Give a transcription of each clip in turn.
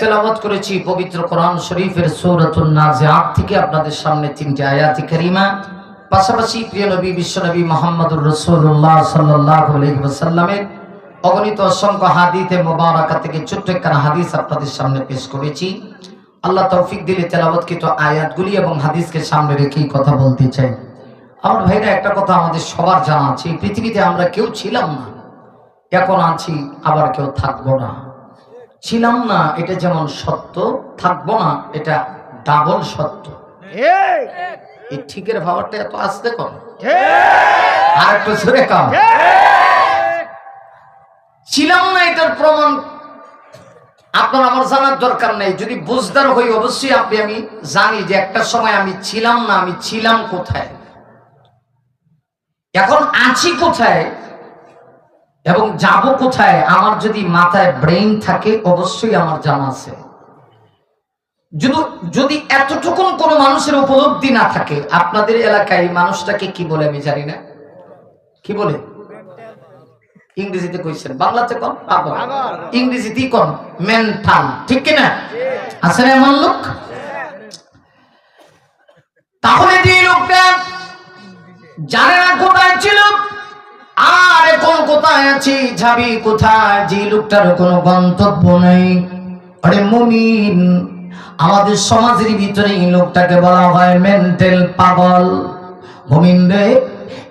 তেলাওয়াত করেছি পবিত্র কোরআন শরীফের সূরাতুন নাজিআত থেকে আপনাদের সামনে তিনটি আয়াতি কারিমা। পাশাপাশি প্রিয় নবী বিশ্বনবী মোহাম্মদুর রাসূলুল্লাহ সাল্লাল্লাহু আলাইহি অগণিত অসংখ্য হাদিসে মোবারকা থেকে ছোট্ট একটা হাদিস আপনাদের সামনে পেশ করেছি। আল্লাহ তৌফিক দিলে তেলাওয়াতকৃত আয়াতগুলি এবং হাদিসকে সামনে রেখেই কথা বলতে চাই। আমার ভাইরা, একটা কথা আমাদের সবার জানা আছে পৃথিবীতে আমরা কেউ ছিলাম না। এখন আছি, আবার কেউ থাকব না। ছিলাম না এটা যেমন সত্য থাকব না এটা ডাবল সত্য। এই ঠিকের ভাবারটা এত আসতে কম আর একটু জোরে কম ছিলাম না এটার প্রমাণ আপনার আমার জানার দরকার নেই। যদি বুঝদার হই অবশ্যই আপনি আমি জানি যে একটা সময় আমি ছিলাম না আমি ছিলাম কোথায়? এখন আছি কোথায়? এবং যাব কোথায়? আমার যদি মাথায় ব্রেইন থাকে, অবশ্যই আমার জানা আছে। যদি এতটুকুন কোনো মানুষের উপলব্ধি না থাকে, আপনাদের এলাকায় মানুষটাকে কি বলে আমি জানি না। কি বলে? ইংরেজিতে কইছেন। বাংলাতে কন? পাগল। ইংরেজিতেই কন। মেন্টাল ঠিক কিনা? আছে না এমন লোক? তাহলে যে লোকটা জানে না কোথায় ছিল। আর এখন কোথায় আছি, যাবি কোথায়? যে লোকটার কোনো গন্তব্য নেই। আরে মুমিন, আমাদের সমাজের ভিতরে এই লোকটাকে বলা হয় মেন্টাল পাগল। মুমিন রে,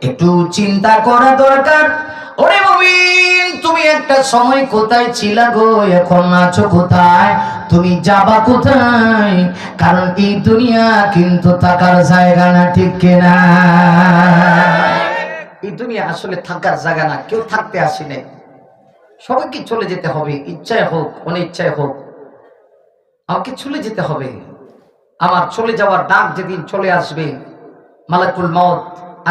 একটু চিন্তা করা দরকার। ওরে মুমিন, তুমি একটা সময় কোথায় ছিলা গো? এখন আছো কোথায়? তুমি যাবা কোথায়? কারণ এই দুনিয়া কিন্তু থাকার জায়গা না, ঠিক কিনা? এই দুনিয়া আসলে থাকার জায়গা না, কেউ থাকতে আসি নাই। সবাইকে চলে যেতে হবে, ইচ্ছায় হোক, অনিচ্ছায় হোক। আমাকে চলে যেতে হবে। আমার চলে যাওয়ার ডাক যেদিন চলে আসবে, মালাকুল মত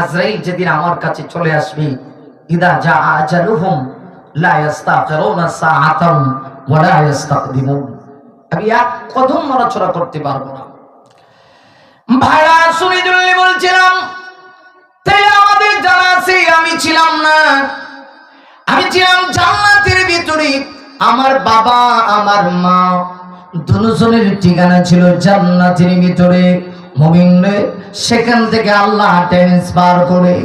আজরাইল যেদিন আমার কাছে চলে আসবে, ইদা যা আজালুহুম লা ইস্তাগফিরুনা সাআতান ওয়া লা ইস্তাকদিমুন আমি এক কদম নড়াচড়া করতে পারব না। ভাড়া সুনিদুল্লি বলছিলাম সেখান থেকে আল্লাহ ট্রান্সফার করে।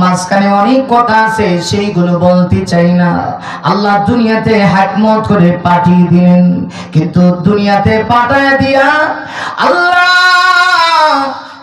মাঝখানে অনেক কথা আছে, সেইগুলো বলতে চাই না। আল্লাহ দুনিয়াতে হ্যাকমত করে পাঠিয়ে দিলেন। কিন্তু দুনিয়াতে পাঠায় দিয়া আল্লাহ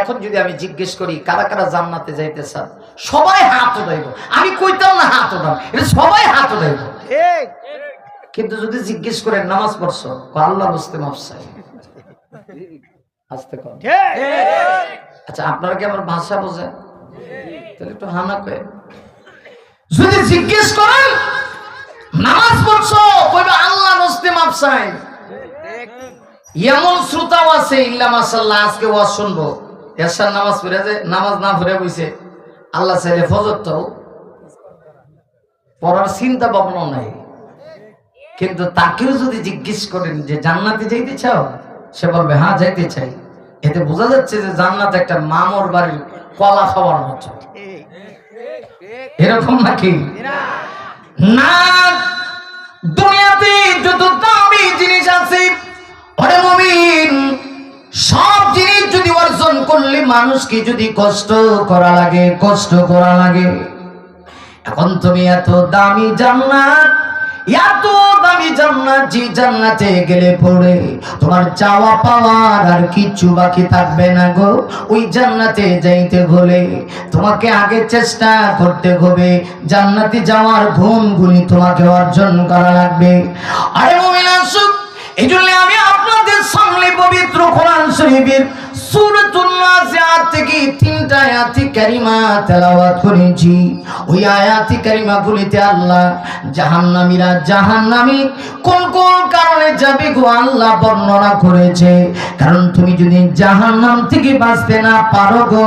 এখন যদি আমি জিজ্ঞেস করি কারা কারা জান্নাতে যাইতে চান সবাই হাত উঠাইব। আমি কইতাম না হাত উঠাম এটা সবাই হাত উঠাইব। কিন্তু যদি জিজ্ঞেস করেন নামাজ পড়ছো? আল্লাহ বুঝতে মাফসাই আসতে কম আচ্ছা আপনারা কি আমার ভাষা বোঝেন? তাহলে একটু হানা কয়ে। যদি জিজ্ঞেস করেন নামাজ পড়ছো? কইবে আল্লাহ বুঝতে মাফসাই এমন শ্রোতাও আছে ইল্লা মাসাল্লাহ আজকে ওয়াজ শুনব। এসার নামাজ পড়ে যে, নামাজ না পড়ে বইছে, আল্লাহ চাইলে ফজরটাও পড়ার চিন্তা ভাবনাও নাই। কিন্তু তাকেও যদি জিজ্ঞেস করেন যে, জান্নাতে যাইতে চাও? সে বলবে হ্যাঁ যাইতে চাই। এতে বোঝা যাচ্ছে যে, জান্নাত একটা মামর বাড়ির কলা খাওয়ার মতো। এরকম নাকি? না, দুনিয়াতে যত দামি জিনিস আছে করলে মানুষকে যদি কষ্ট করা লাগে, কষ্ট করা লাগে। এখন তুমি এত দামি জান্নাত, এত দামি জান্নাত যে জান্নাতে গেলে পড়ে, তোমার চাওয়া পাওয়ার আর কিচ্ছু বাকি থাকবে না গো। ওই জান্নাতে যাইতে হলে তোমাকে আগে চেষ্টা করতে হবে, জান্নাতে যাওয়ার গুণগুলি তোমাকে অর্জন করা লাগবে। আরে মুমিন আসুক এই জন্য আমি আপনাদের সামনে পবিত্র কোরআন শরীফের কোন কোন কারণে কারণ তুমি যদি জাহান্নাম থেকে বাঁচতে না পারো গো,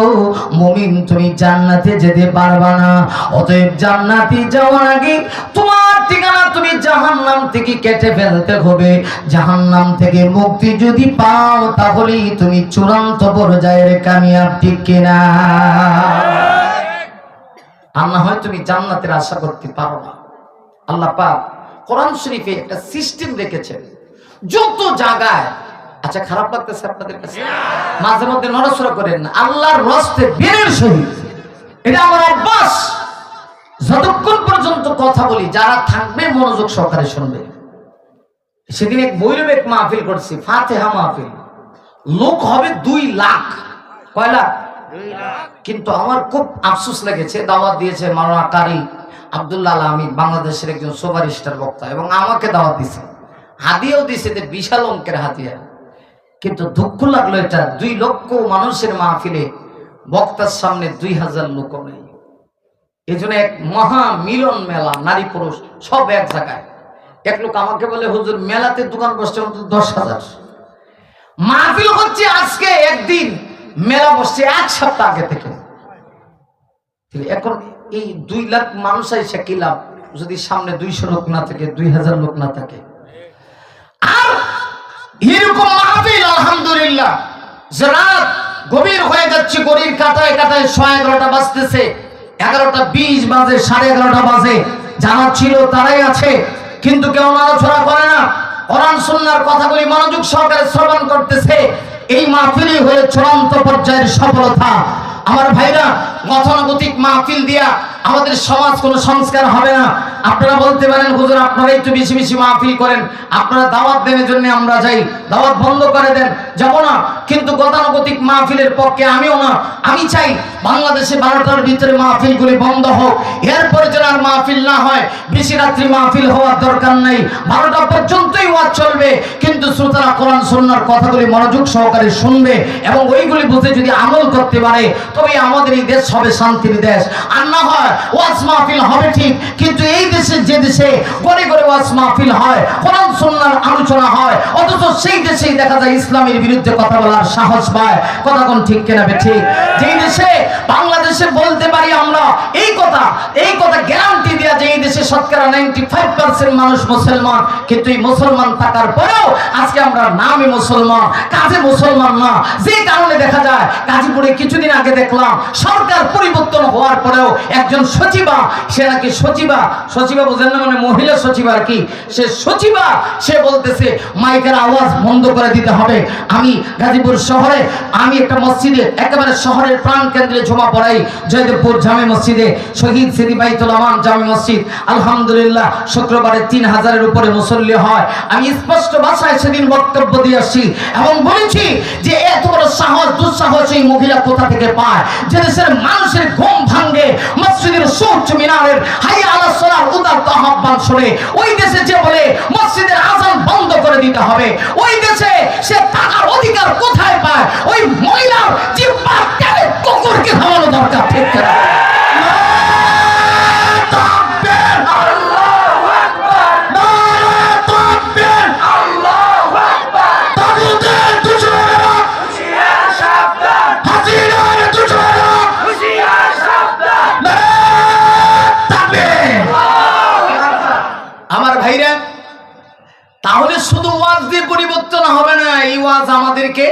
মুমিন তুমি জান্নাতে যেতে পারবা না। অতএব জান্নাতে যাওয়ার আগে তোমার ঠিকানা তুমি জাহান্নাম থেকে কেটে ফেলতে হবে। জাহান্নাম থেকে মুক্তি যদি পাও, তাহলেই তুমি চূড়ান্ত পর্যায়ের কামিয়াব ঠিক কিনা? আর না হয় তুমি জান্নাতের আশা করতে পারো না। আল্লাহ পাক কোরআন শরীফে একটা সিস্টেম রেখেছেন। যত জায়গায় আচ্ছা খারাপ লাগতেছে আপনাদের কাছে? মাঝে মধ্যে নড়াচড়া করেন। আল্লাহর রস্তে সহিত এটা আমার অভ্যাস। যতক্ষণ পর্যন্ত কথা বলি, যারা থাকবে মনোযোগ সহকারে শুনবে। সেদিন এক বৈরব এক মাহফিল করছি, ফাতেহা মাহফিল। লোক হবে দুই লাখ। কয় লাখ? কিন্তু আমার খুব আফসোস লেগেছে দাওয়াত দিয়েছে মাওলানা কারি আব্দুল্লাহ আলমী বাংলাদেশের একজন সুপার স্টার বক্তা এবং আমাকে দাওয়াত দিছে হাদিয়াও দিছে যে বিশাল অঙ্কের হাতিয়া। কিন্তু দুঃখ লাগল এটা দুই লক্ষ মানুষের মাহফিলে বক্তার সামনে দুই হাজার লোক নেই। এই জন্য এক মহা মিলন মেলা নারী পুরুষ সব এক জায়গায়। এক লোক আমাকে বলে হুজুর মেলাতে দোকান বসছে অন্তত দশ হাজার। মাহফিল হচ্ছে আজকে একদিন, মেলা বসছে এক সপ্তাহ আগে থেকে। এখন এই দুই লাখ মানুষ এসে কি লাভ? যদি সামনে দুইশো লোক না থাকে, দুই হাজার লোক না থাকে। আর এরকম মাহফিল, আলহামদুলিল্লাহ রাত গভীর হয়ে যাচ্ছে গরির কাটায় কাটায় ছয় এগারোটা বাজতেছে। এগারোটা বিশ বাজে, সাড়ে এগারোটা বাজে। যারা ছিল, তারাই আছে, কিন্তু কেউ নড়াচড়া করে না। কোরআন সুন্নার কথাগুলি মনোযোগ সহকারে শ্রবণ করতেছে। এই মাহফিলই হয়ে চূড়ান্ত পর্যায়ের সফলতা। আমার ভাইরা, গতানুগতিক মাহফিল দিয়া আমাদের সমাজ কোনো সংস্কার হবে না। আপনারা বলতে পারেন, হুজুর, আপনারা একটু বেশি বেশি মাহফিল করেন। আপনারা দাওয়াত দেনের জন্য আমরা যাই। দাওয়াত বন্ধ করে দেন। যাব না। কিন্তু গতানুগতিক মাহফিলের পক্ষে আমিও না। আমি চাই বাংলাদেশে বারোটার ভিতরে মাহফিলগুলি বন্ধ হোক। এরপরে যেন আর মাহফিল না হয়, বেশি রাত্রি মাহফিল হওয়ার দরকার নেই। বারোটা পর্যন্তই ওয়াজ চলবে। কিন্তু শ্রোতারা কোরআন সন্ন্যার কথাগুলি মনোযোগ সহকারে শুনবে এবং ওইগুলি বুঝে যদি আমল করতে পারে তবে আমাদের এই দেশ হবে শান্তির দেশ। আর না হয় ওয়াজ মাহফিল হবে ঠিক, কিন্তু এই দেশে যে দেশে গড়ে গড়ে ওয়াজ মাহফিল হয়, কোরআন সন্ন্যার আলোচনা হয়, অথচ সেই দেশেই দেখা যায় ইসলামের বিরুদ্ধে কথা বলার সাহস পায়। কথা কোন ঠিক কেনা বে ঠিক? যেই দেশে বাংলাদেশে বলতে পারি আমরা, এই কথা এই কথা দেশে শতকরা নাইনটি ফাইভ পার্সেন্ট মানুষ মুসলমান, কিন্তু এই মুসলমান থাকার পরেও আজকে আমরা নামে মুসলমান, কাজে মুসলমান না। যে কারণে দেখা যায়, গাজীপুরে কিছুদিন আগে দেখলাম, সরকার পরিবর্তন হওয়ার পরেও একজন সচিবা, সে নাকি সচিবা সচিবা বুঝেন না মানে মহিলা সচিবা আর কি, সে সচিবা, সে বলতেছে, মাইকের আওয়াজ বন্ধ করে দিতে হবে। আমি গাজীপুর শহরে, আমি একটা মসজিদে, একেবারে শহরের প্রাণ কেন্দ্রে জমা পড়াই, জয়দেবপুর জামে মসজিদে, শহীদ সিদি বাইতুল জামে মসজিদ আলহামদুলিল্লাহ, শুক্রবারে তিন হাজারের উপরে মুসল্লি হয়। আমি স্পষ্ট ভাষায় সেদিন বক্তব্য দিয়ে আসছি এবং বলেছি যে এত বড় সাহস, দুঃসাহস এই মহিলা কোথা থেকে পায়? যে দেশের মানুষের ঘুম ভাঙ্গে মসজিদের সূর্য মিনারের হাই আলা সোলার উদার আহ্বান শুনে ওই দেশে যে বলে মসজিদের আজান বন্ধ করে দিতে হবে, ওই দেশে সে টাকার অধিকার কোথায় পায়? ওই মহিলার জিব্বা কুকুরকে থামানো দরকার, ঠিক করে ওয়াজ আমাদেরকে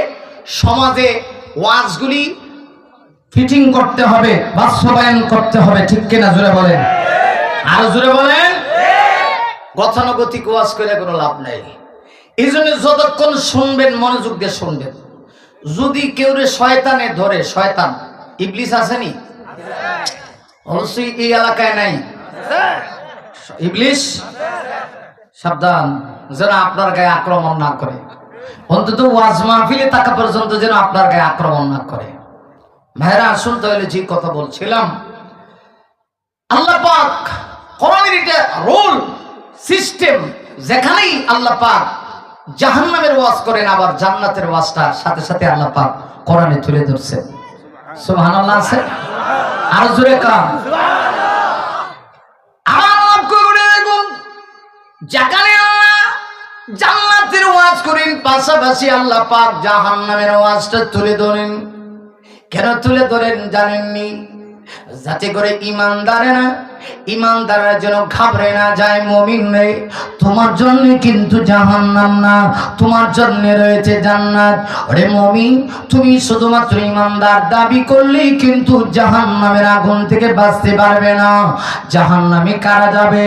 সমাজে ওয়াজগুলি ফিটিং করতে হবে, বাস্তবায়ন করতে হবে, ঠিক কিনা জোরে বলেন? আরও জোরে বলেন? গতানুগতিক ওয়াজ করে কোনো লাভ নাই। এই জন্য যতক্ষণ শুনবেন, মনোযোগ দিয়ে শুনবেন। যদি কেউ রে শয়তানে ধরে, শয়তান, ইবলিস আসেনি? অবশ্যই এই এলাকায় নাই। ইবলিশ সাবধান, যেন আপনার গায়ে আক্রমণ না করে। অন্তত ওয়াজ মাহফিলে থাকা পর্যন্ত যেন আপনার গায়ে আক্রমণ না করে। ভাইরা, আসুন তাহলে যে কথা বলছিলাম, আল্লাহ পাক কোরআনের এটা রোল, সিস্টেম, যেখানেই আল্লাহ পাক জাহান্নামের ওয়াজ করেন, আবার জান্নাতের ওয়াজটা সাথে সাথে আল্লাহ পাক কোরআনে তুলে ধরছেন। সুবহানাল্লাহ আছে? আরও জোরে কাম আমার লক্ষ্য করে দেখুন যেখানে আল্লাহ জান্নাতের ওয়াজ করেন, পাশাপাশি আল্লাহ পাক জাহান নামের ওয়াজটা তুলে ধরেন। কেন তুলে ধরেন জানেননি? যাতে করে ইমানদারেরা ইমানদাররা যেন ঘাবড়ে না যায়, মমিন রে তোমার জন্য কিন্তু জাহান্নাম না, তোমার রয়েছে জান্নাত। ওরে মমিন, তুমি শুধুমাত্র ইমানদার, দাবি করলেই কিন্তু জাহান্নামের আগুন থেকে বাঁচতে পারবে না। জাহান্নামে কারা যাবে?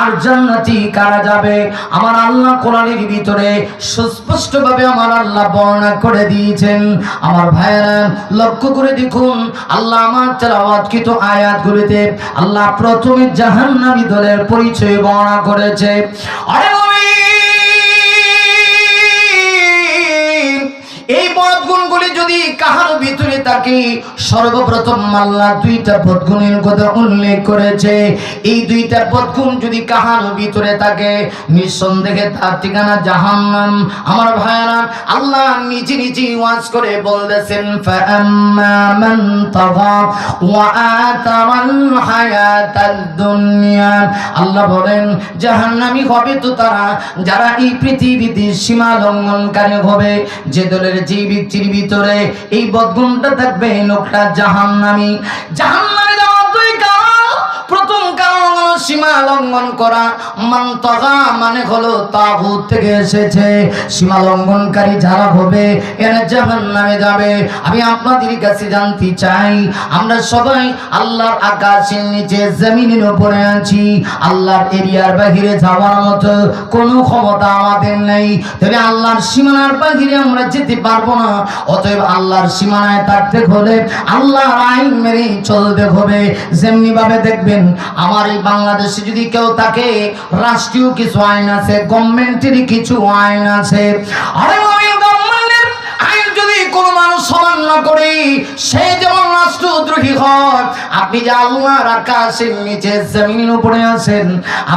আর জান্নাতি কারা যাবে? আমার আল্লাহ কোরআনের ভিতরে সুস্পষ্টভাবে আমার আল্লাহ বর্ণনা করে দিয়েছেন। আমার ভাইয়েরা, লক্ষ্য করে দেখুন, আল্লাহ আমার তেলাওয়াতকৃত আয়াতগুলিতে আল্লাহ প্রথমে জাহান্নামী দলের পরিচয় বর্ণনা করেছে। আরে মুমিন, পদগুণগুলি যদি কাহার ভিতরে থাকে সর্বপ্রথম আল্লাহ দুইটা পদগুণের কথা উল্লেখ করেছে, এই দুইটা পদগুণ যদি কাহার ভিতরে থাকে, নিঃসন্দেহে তার ঠিকানা জাহান্নাম। আমার ভাইয়ারা, আল্লাহ নিজে নিজে ওয়াজ করে বলতেছেন আল্লাহ বলেন, জাহান্নামী হবে তো তারা, যারা এই পৃথিবীতে সীমা লঙ্ঘনকারী হবে, যে দলের যে ব্যক্তির ভিতরে এই বদগুণটা থাকবে লোকটা জাহান্নামি। জাহান্নামী দেওয়ার দুই কারণ প্রথম কারণ সীমা লঙ্ঘন করা মান্তগা মানে হলো তাগুত থেকে এসেছে। সীমা লঙ্ঘনকারী যারা হবে, এরা জাহান নামে যাবে। আমি আপনাদের কাছে জানতে চাই, আমরা সবাই আল্লাহর আকাশের নিচে, জমিনের উপরে আছি। আল্লাহর এরিয়ার বাহিরে যাওয়ার মতো কোনো ক্ষমতা আমাদের নেই। তবে আল্লাহর সীমানার বাহিরে আমরা যেতে পারব না। অতএব আল্লাহর সীমানায় থাকতে হলে আল্লাহর আইন মেরে চলতে হবে। যেমনি ভাবে দেখবেন, আমার এই বাংলাদেশে যদি কেউ থাকে, রাষ্ট্রীয় কিছু আইন আছে, গভর্নমেন্টের কিছু আইন আছে।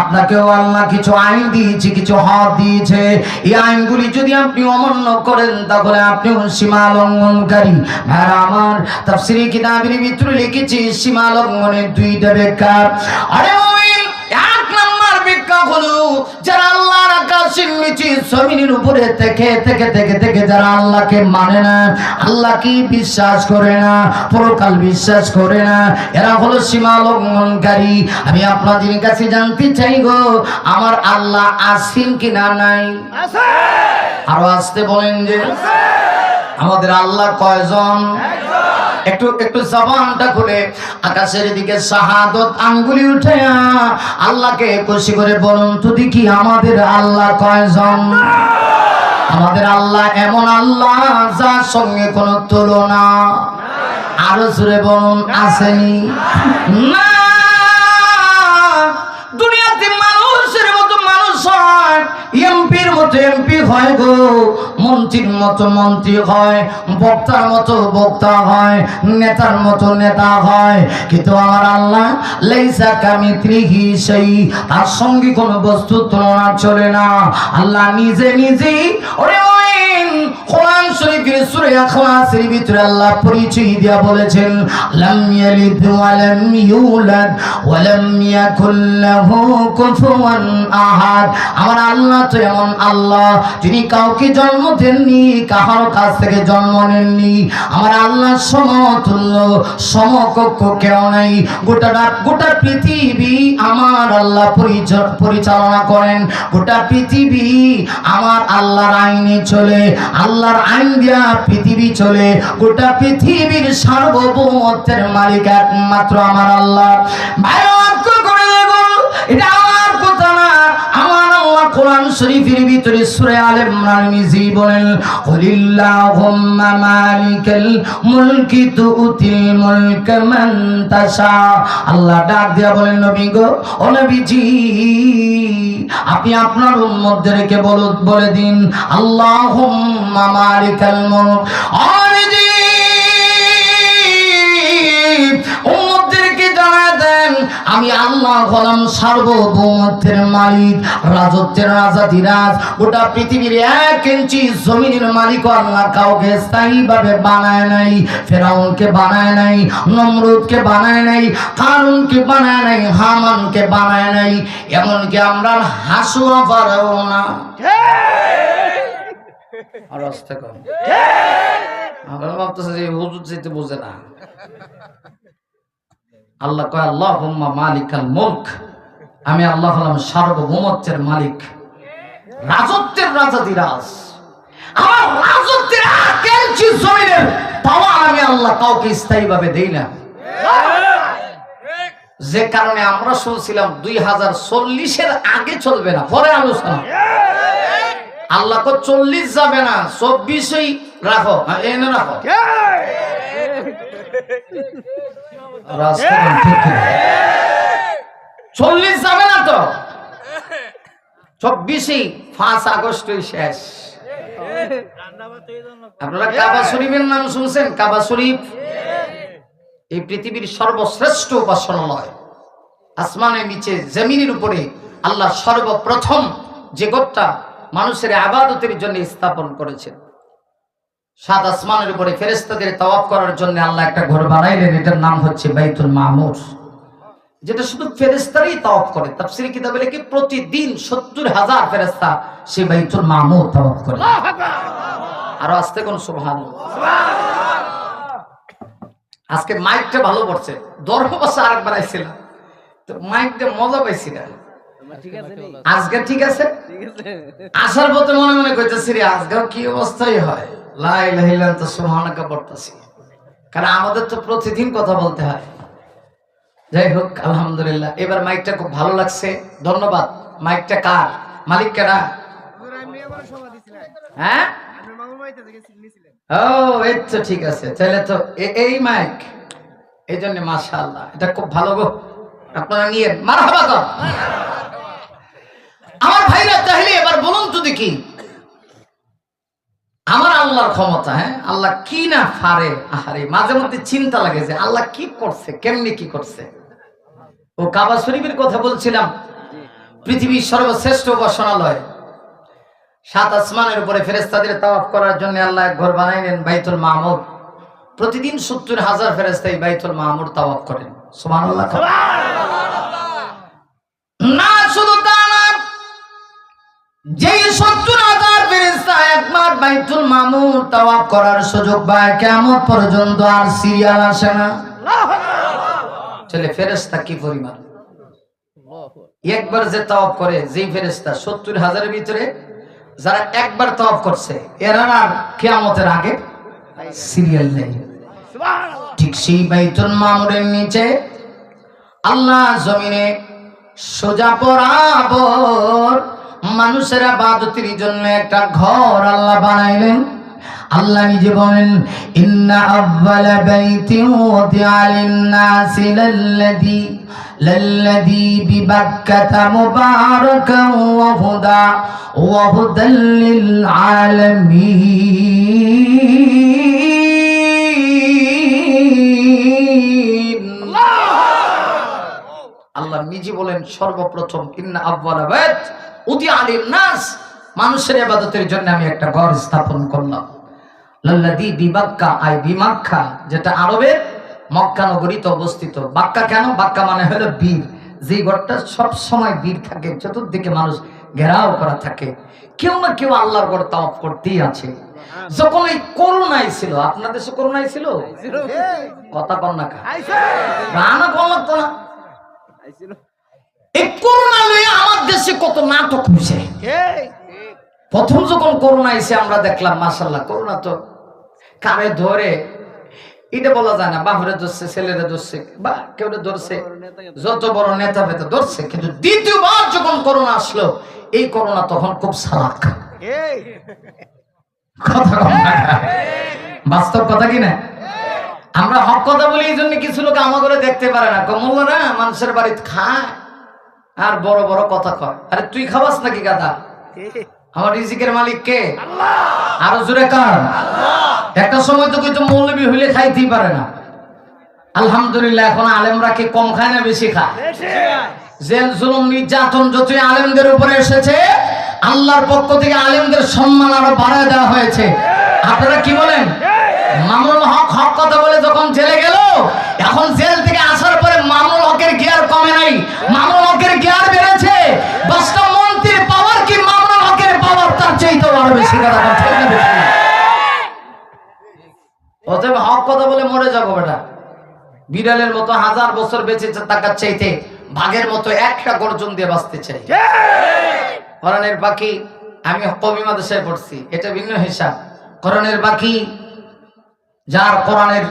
আপনাকেও কিছু আইন দিয়েছে, কিছু দিয়েছে। এই আইনগুলি যদি আপনি অমান্য করেন, তাহলে আপনিও সীমা লঙ্ঘনকারী। ভাইরা আমার তাফসিরি কিতাবের লিখেছি, সীমা লঙ্ঘনের দুইটা বেকার আরে হলো যারা আল্লাহর আকাশের নিচে জমিনের উপরে থেকে থেকে থেকে থেকে যারা আল্লাহকে মানে না আল্লাহকে বিশ্বাস করে না পরকাল বিশ্বাস করে না এরা হলো সীমা লঙ্ঘনকারী আমি আপনাদের কাছে জানতে চাই গো আমার আল্লাহ আসেন কিনা নাই? আরও আসতে বলেন যে আমাদের আল্লাহ কয়জন? একটু একটু জবানটা খুলে, আকাশের দিকে শাহাদত আঙ্গুলি উঠে আল্লাহকে খুশি করে বলুন তো দেখি আমাদের আল্লাহ কয়জন? আমাদের আল্লাহ এমন আল্লাহ যার সঙ্গে কোনো তুলনা। আরও জুড়ে বলুন, আসেনি? না। এমপির মতো এমপি হয় গো। মন্ত্রীর মতো মন্ত্রী হয়, বক্তার মতো বক্তা হয়, নেতার মতো নেতা হয়। কিন্তু আমার আল্লাহ, লেইসা তার সঙ্গে কোনো বস্তু তুলনা চলে না। আল্লাহ নিজে নিজেই, ওরে ওইন কোরআন শরীফের সূরা ইখলাসের ভিতরে আল্লাহ পরিচয় দিয়া বলেছেন, লাম ইয়ালিদ ওয়া লাম ইউলাদ ওয়া লাম ইয়াকুল লাহু কুফুয়ান আহাদ। আমার আল্লাহ তো এমন আল্লাহ যিনি কাউকে জন্ম দেননি কাহার কাছ থেকে জন্ম নেননি। আমার আল্লাহ সমতুল্য, সমকক্ষ কেউ নেই। গোটা গোটা পৃথিবী আমার আল্লাহ পরিচ- পরিচালনা করেন। গোটা পৃথিবী আমার আল্লাহর আইনে চলে। আল্লাহর আইন দিয়া পৃথিবী চলে, গোটা পৃথিবীর সার্বভৌমত্বের মালিক একমাত্র আমার আল্লাহ। ভাই করে এটা আমার শরীফের ভিতরে বলেন মালিকাল মুলকি তুতিল মুলক মান তাশা। আল্লাহ ডাক দিয়া বলেন, নবী গো, ও নবীজি, আপনি আপনার উম্মতদেরকে বল বলে দিন, আল্লাহুম্মা মালিকাল মুলক। ও আমি আল্লাহ হলাম সার্বভৌমত্বের মালিক রাজত্বের রাজা রাজাধিরাজ। গোটা পৃথিবীর এক ইঞ্চি জমিনের মালিক আল্লাহ কাউকে স্থায়ীভাবে বানায় নাই ফেরাউনকে বানায় নাই নমরুদকে বানায় নাই কারুনকে বানায় নাই হামানকে বানায় নাই। এমনকি আমরা হাসুয়া পারও না। আর আসতে কম। আমরা ভাবতেছে যে হুজুর যেতে বোঝে না। আল্লাহ কয় আল্লাহ হুম্মা মালিকাল মুলক। আমি আল্লাহ হলাম সার্বভৌমত্বের মালিক। রাজত্বের রাজাদিরাজ আমার রাজত্বের আকেলছি জমিনের পাওয়া আমি আল্লাহ কাউকে স্থায়ীভাবে দেই না। যে কারণে আমরা শুনছিলাম দুই হাজার চল্লিশের আগে চলবে না পরে আলোচনা। আল্লাহ কো চল্লিশ যাবে না চব্বিশই রাখো। হ্যাঁ, এনে রাখো। চল্লিশ যাবে না তো? চব্বিশই পাঁচ আগস্টই শেষ। আপনারা কাবা শরীফের নাম শুনছেন? কাবা শরীফ? এই পৃথিবীর সর্বশ্রেষ্ঠ উপাসনালয়। আসমানের নিচে জমিনের উপরে আল্লাহ সর্বপ্রথম যে গোটটা মানুষের আবাদতের জন্য স্থাপন করেছেন। সাত আসমানের উপরে ফেরেস্তাদের তওয়াব করার জন্য আল্লাহ একটা ঘর বানাইলেন এটার নাম হচ্ছে বাইতুল মামুর। যেটা শুধু ফেরেস্তারই তওয়াব করে তাফসির কিতাবে লেখে প্রতিদিন সত্তর হাজার ফেরেস্তা সেই বাইতুল মামুর তওয়াব করে। আরও আসতে কোন সুবহান আজকে মাইকটা ভালো পড়ছে দর্ভ বছর আরেকবার আইছিলাম। তো মাইকটা মজা পাইছি না আজকে ঠিক আছে। আসার পথে মনে মনে কইতেছি রে আজকেও কি অবস্থাই হয়? আমাদের তো প্রতিদিন কথা বলতে হয়। যাই হোক, আলহামদুলিল্লাহ। এবার মাইকটা খুব ভালো লাগছে। ধন্যবাদ। মাইকটা কার? মালিক হ্যাঁ? ও ঠিক আছে। তাহলে তো এই মাইক। এই জন্য মাশাআল্লাহ। এটা খুব ভালো গো। আপনারা নিয়ে আমার ভাইরা তাহলে এবার বলুন তো দেখি। আমার আল্লাহর ক্ষমতা হ্যাঁ? আল্লাহ কি না ফারে? আহারে, মাঝে মধ্যে চিন্তা লাগে যে আল্লাহ কি করছে, কেমনি কি করছে? ও কাবা শরীফের কথা বলছিলাম, পৃথিবীর সর্বশ্রেষ্ঠ উপাসনালয়। সাত আসমানের উপরে ফেরেস্তাদের তাওয়াফ করার জন্য আল্লাহ এক ঘর বানাইলেন, বাইতুল মামুর। প্রতিদিন সত্তর হাজার ফেরেস্তা এই বাইতুল মামুর তাওয়াফ করেন। সুবহানাল্লাহ। না শুধু তা না যেই সত্তর ফেরেস্তা একবার বাইতুল মামুর তাওয়াফ করার সুযোগ পায় কেমন পর্যন্ত আর সিরিয়াল আসে না। চলে ফেরেস্তা কি পরিমাণ? একবার যে তাওয়াফ করে, যেই ফেরেস্তা সত্তর হাজারের ভিতরে যারা একবার তাওয়াফ করছে, এরা আর কেয়ামতের আগে সিরিয়াল নেই। ঠিক সেই বাইতুল মামুরের নিচে আল্লাহ জমিনে সোজা বরাবর মানুষের আবাদতির জন্য একটা ঘর আল্লাহ বানাইলেন। আল্লাহ নিজে বলেন ইন্না আব্বালা বাইতিন ওদিআ লিন-নাসি লাল্লাযী লাল্লাযী বিবাক্কাতা মুবারাকান ওয়া হুদা ওয়া হুদাল লিল আলামিন। আল্লাহ নিজে বলেন সর্বপ্রথম ইন্না আব্বালা বাইত উদি আলিন নাস মানুষের ইবাদতের জন্য আমি একটা ঘর স্থাপন করলাম। লাল্লাদি বিবাক্কা আই যেটা আরবের মক্কা নগরীতে অবস্থিত। বাক্কা কেন? বাক্কা মানে হলো বীর। যে ঘরটা সব সময় বীর থাকে চতুর্দিকে মানুষ ঘেরাও করা থাকে। কেউ না কেউ আল্লাহর ঘর তাওয়াফ করতেই আছে। যখন এই করোনাই ছিল আপনার দেশে করোনাই ছিল? কথা কর না রানা লাগতো না এই করোনা লয়ে আমার দেশে কত নাটক হয়েছে। প্রথম যখন করোনা এসে আমরা দেখলাম মাসাল্লাহ করোনা তো কারে ধরে? এটা বলা যায় না বাহুরে ধরছে ছেলেরা ধরছে বা কেউ ধরছে যত বড় নেতা ফেতা ধরছে কিন্তু দ্বিতীয়বার যখন করোনা আসলো এই করোনা তখন খুব কথা বাস্তব কথা কি না? আমরা হক কথা বলি এই জন্য কিছু লোক আমার করে দেখতে পারে না। কমল না মানুষের বাড়িতে খায়। আর বড় বড় কথা কয়। আরে তুই খাবাস নাকি গাদা আমার রিজিকের মালিক কে? আরও জোরে কার। একটা সময় তো কইতো মৌলবী হইলে খাইতেই পারে না। আলহামদুলিল্লাহ এখন আলেমরা কি কম খায় না বেশি খায়? জেল জুলুম নির্যাতন যতই আলেমদের উপরে এসেছে আল্লাহর পক্ষ থেকে আলেমদের সম্মান আরও বাড়ায় দেওয়া হয়েছে। আপনারা কি বলেন? মামুনুল হক হক কথা বলে যখন জেলে গেল এখন জেল থেকে আসার পরে মামুনুল হকের গিয়ার কমে নাই মামুনুল হকের গিয়ার বেড়েছে দশটা মন্ত্রীর পাওয়ার কি মামুনুল হকের পাওয়ার আরও বেশি কথা ঠিক না বেশি? অতএব হক কথা বলে মরে যাব বেটা। বিড়ালের মতো হাজার বছর বেঁচে থাকার চাইতে বাঘের মতো একটা গর্জন দিয়ে বাঁচতে চাই। করণের বাকি আমি কবি মাদ্রাসায় পড়ছি এটা ভিন্ন হিসাব। করণের বাকি যার কোরআনের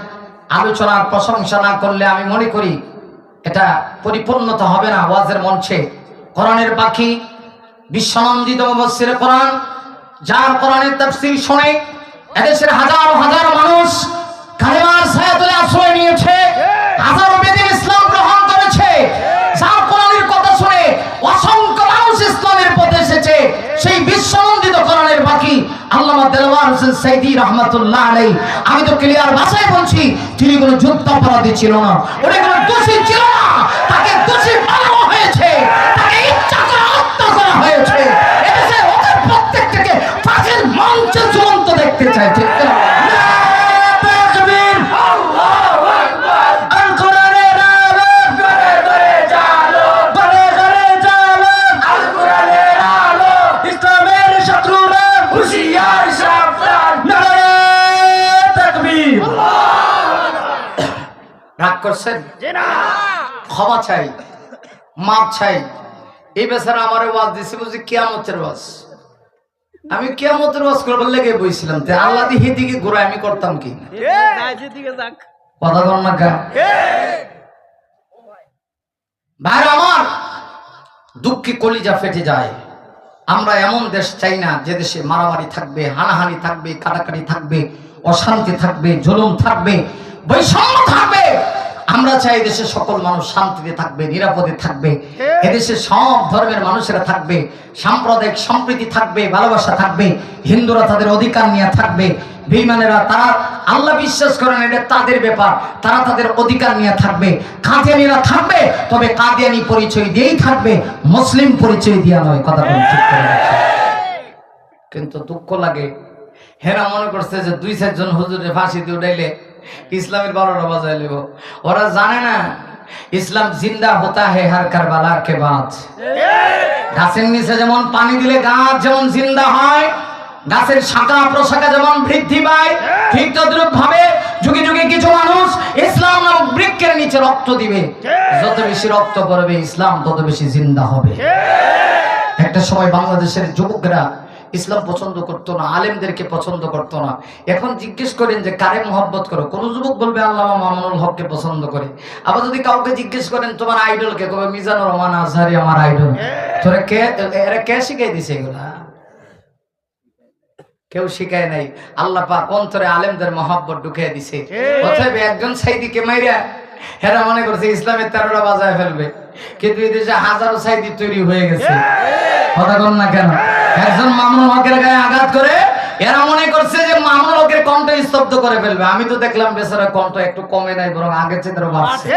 আলোচনার প্রশংসা না করলে আমি মনে করি এটা পরিপূর্ণতা হবে না ওয়াজের মঞ্চে। কোরআনের বাকি বিশ্বনন্দিত কোরআন যার কোরআনের তাফসীর শুনে এদেশের হাজার হাজার মানুষ কালেমার ছায়াতলে আশ্রয় নিয়েছে, হাজারো বেদিন ইসলাম গ্রহণ করেছে, যার কোরআনের কথা শুনে অসংখ্য মানুষ ইসলামের পথে এসেছে, সেই বিশ্বনন্দিত কোরআনের বাকি আল্লামা দেলওয়ার হোসেন সাইদি রহমাতুল্লাহ আলাই আমি তো ক্লিয়ার ভাষায় বলছি, তিনি কোনো যুদ্ধাপরাধী ছিল না, উনি কোনো দোষী ছিল না, তাকে দোষী বানানো হয়েছে তাকে ইচ্ছা করে হত্যা করা হয়েছে এদেশে ওদের প্রত্যেকটাকে ফাঁসির মঞ্চে ঝুলন্ত দেখতে চাই ঠিক না? তাকবীর! আল কোরআনের আলো! ঘরে ঘরে জালো! ইসলামের রাগ করছেন? ক্ষমা চাই মাপ চাই। এই বেচারা আমার ওয়াজ দিছে বুঝি কিয়ামতের ওয়াজ। আমি কিয়ামতের ওয়াজ লেগে বইছিলাম তে আল্লাহ দিয়ে দিকে ঘুরে আমি করতাম কি? কথা ভাই আমার, দুঃখে কলিজা ফেটে যায়। আমরা এমন দেশ চাই না যে দেশে মারামারি থাকবে, হানাহানি থাকবে, কাটাকাটি থাকবে, অশান্তি থাকবে, জুলুম থাকবে, বৈষম্য থাকবে। আমরা চাই দেশে সকল মানুষ শান্তিতে থাকবে, নিরাপদে থাকবে। এদেশে সব ধর্মের মানুষেরা থাকবে, সাম্প্রদায়িক সম্প্রীতি থাকবে, ভালোবাসা থাকবে, হিন্দুরা তাদের অধিকার নিয়ে থাকবে বেইমানেরা তারা আল্লাহ বিশ্বাস করেন এটা তাদের ব্যাপার, তারা তাদের অধিকার নিয়ে থাকবে। কাদিয়ানিরা থাকবে, তবে কাদিয়ানি পরিচয় দিয়েই থাকবে, মুসলিম পরিচয় দেওয়া নয়, কথা ঠিক করে। কিন্তু দুঃখ লাগে। হেরা মনে করছে যে দুই চারজন হুজুরে ফাঁসি দিয়ে উঠাইলে ইসলামের বারোটা বাজাই নেব ওরা জানে না ইসলাম জিন্দা হতা হে হার কারবালা কে বাদ গাছের নিচে যেমন পানি দিলে গাছ যেমন জিন্দা হয় গাছের শাখা প্রশাখা যেমন বৃদ্ধি পায় ঠিক। তদ্রুপ ভাবে যুগে যুগে কিছু মানুষ ইসলাম নামক বৃক্ষের নিচে রক্ত দিবে। যত বেশি রক্ত পড়বে ইসলাম তত বেশি জিন্দা হবে। একটা সময় বাংলাদেশের যুবকরা ইসলাম পছন্দ করতো না আলেমদেরকে পছন্দ করতো না। এখন জিজ্ঞেস করেন যে কারে মোহব্বত করো? কোন যুবক বলবে আল্লামা মামুনুল হককে পছন্দ করে। আবার যদি কাউকে জিজ্ঞেস করেন তোমার আইডল কে? কবে মিজানুর রহমান আজহারি আমার আইডল তোরা কে এরা কে শিখাই দিছে এগুলা? কেউ শিখায় নাই। আল্লাহ পাক অন্তরে আলেমদের মহাব্বত ঢুকিয়ে দিছে। অতএব একজন সাইদিকে মাইরা হেরা মনে করছে ইসলামের তেরোটা বাজায় ফেলবে। কিন্তু এই দেশে হাজারো সাইদি তৈরি হয়ে গেছে। কথা কন না কেন? একজন মামুন হকের গায়ে আঘাত করে এরা মনে করছে যে মামুন হকের কণ্ঠ স্তব্ধ করে ফেলবে। আমি তো দেখলাম বেচারা কণ্ঠ একটু কমে নাই বরং আগের চেয়ে বাড়ছে।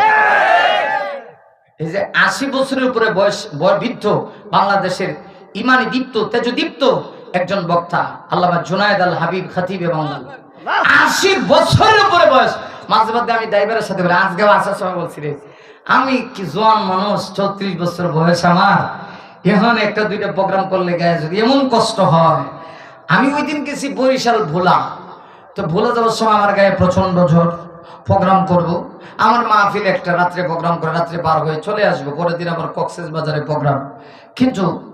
এই যে আশি বছরের উপরে বয়স বয়- বৃদ্ধ বাংলাদেশের ইমানি দীপ্ত তেজ দীপ্ত একজন বক্তা আল্লামা জুনায়দ আল হাবিব খাতিবে বাংলা আশি বছরের উপরে বয়স। মাঝে মাঝে আমি ড্রাইভারের সাথে বলি আজকে আসার সময় বলছি রে আমি কি জোয়ান মানুষ চৌত্রিশ বছর বয়স আমার এখন একটা দুইটা প্রোগ্রাম করলে গায়ে যদি এমন কষ্ট হয়, আমি ওই দিন গেছি বরিশাল ভোলা। তো ভোলা যাওয়ার সময় আমার গায়ে প্রচণ্ড ঝড় প্রোগ্রাম করব। আমার মাহফিল একটা, রাত্রে প্রোগ্রাম করে রাত্রে পার হয়ে চলে আসব। পরের দিন আবার কক্সেস বাজারে প্রোগ্রাম কিন্তু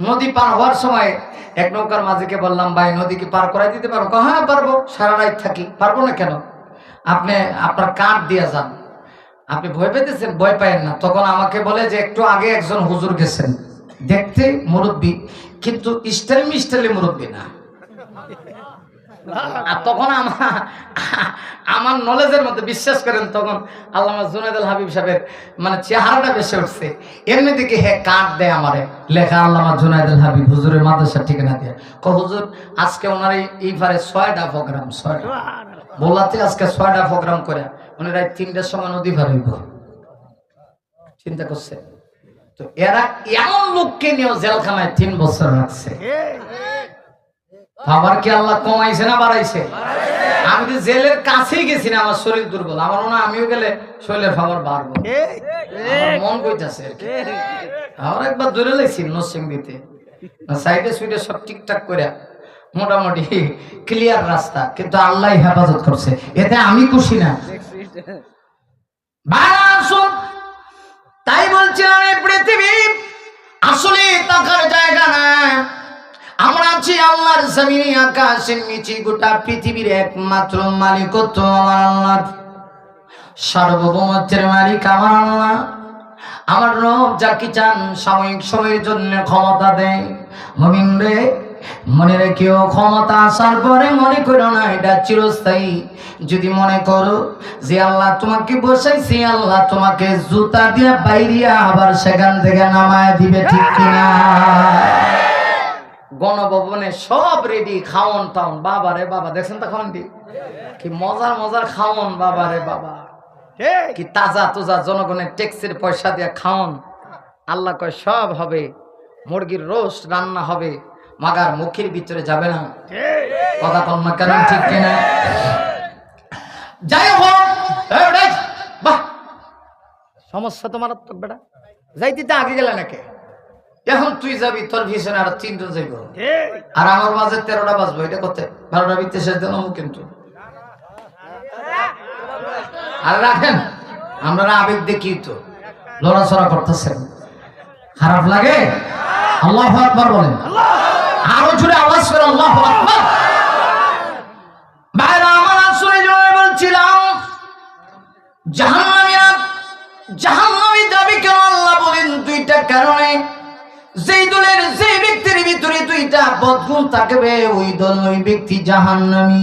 নদী পার হওয়ার সময় এক নৌকার মাঝিকে বললাম, ভাই, নদীকে পার করাই দিতে পারব? হ্যাঁ পারব। সারা রাত থাকি। পারব না কেন? আপনি, আপনার কাঠ দিয়ে যান। আপনি ভয় পেতেছেন? ভয় পায়েন না। তখন আমাকে বলে যে, একটু আগে একজন হুজুর গেছেন। দেখতে মুরব্বী, কিন্তু স্টাইল মিস্টাইলে মুরব্বী না। আর তখন আমার আমার নলেজের মধ্যে বিশ্বাস করেন, তখন আল্লামা জুনাইদ আল হাবিব সাহেবের মানে চেহারাটা বেশি উঠছে। এমনি দিকে হে কাঠ দেয় আমারে। লেখা আল্লামা জুনাইদ আল হাবিব, হুজুরের মাদ্রাসার ঠিকানা দিয়ে। ক হুজুর, আজকে ওনার এই- পারে ছয়টা প্রোগ্রাম, ছয়টা। বললাতে আজকে ছয়টা প্রোগ্রাম করে উনি তিনটার সময় নদী পার চিন্তা করছে। তো এরা এমন লোককে নিয়েও জেলখানায় তিন বছর রাখছে। খাবার কি আল্লাহ কমাইছে না বাড়াইছে? আমি তো জেলের কাছেই গেছি না, আমার শরীর দুর্বল। আমার মনে আমিও গেলে শরীরের বাড়বো। মন কইতাছে একবার নরসিং দিতে সাইডে সুইডে সব ঠিকঠাক করে মোটামুটি ক্লিয়ার রাস্তা, কিন্তু আল্লাহ হেফাজত করছে। এতে আমি খুশি না। টাকার জায়গা না আমরা আছি আল্লাহর জমিনে, আকাশের নিচে, গোটা পৃথিবীর একমাত্র মালিক তো আমার আল্লাহ। সার্বভৌমত্বের মালিক আমার আল্লাহ। আমার রব কি চান সাময়িক সময়ের জন্য ক্ষমতা দেয়। মমিন রে মনে রেখেও ক্ষমতা আসার পরে মনে করো না, এটা চিরস্থায়ী। যদি মনে করো যে আল্লাহ তোমাকে বসাইছি, আল্লাহ তোমাকে জুতা দিয়া বাইরিয়া আবার সেখান থেকে নামায় দিবে, ঠিক কিনা? গণভবনে সব রেডি খাওন টাউন। বাবা রে বাবা, দেখছেন তো খাওয়ানটি কি মজার মজার খাওন, বাবা রে বাবা। কি তাজা তোজা জনগণের ট্যাক্সের পয়সা দিয়ে খাওন। আল্লাহ কয়, সব হবে। মুরগির রোস্ট রান্না হবে। মাগার মুখের ভিতরে যাবে না। কথা কন না কেন ঠিক কিনা? যাই হোক বাহ। সমস্যা তো মারাত্মক বেটা। যাইতে তো আগে গেলে নাকি? এখন তুই যাবি তোর আর তিনজন যাইব। আর আমার মাঝে তেরোটা বাজবো এটা করতে। বারোটা বিতে শেষ দিলাম কিন্তু। আর রাখেন আমরা আবেগ দেখি তো। লড়াচড়া করতেছেন। খারাপ লাগে? আল্লাহ আকবার বলেন। আরও জোরে আওয়াজ করে আল্লাহ ভাইরা, আমার আসলে জয় বলছিলাম, জাহান্নামীরা জাহান্নামী দাবি কেন আল্লাহ বলেন দুইটা কারণে? যেই দলের, যেই ব্যক্তির ভিতরে দুইটা বদগুণ থাকবে, ওই দল ওই ব্যক্তি জাহান্নামী।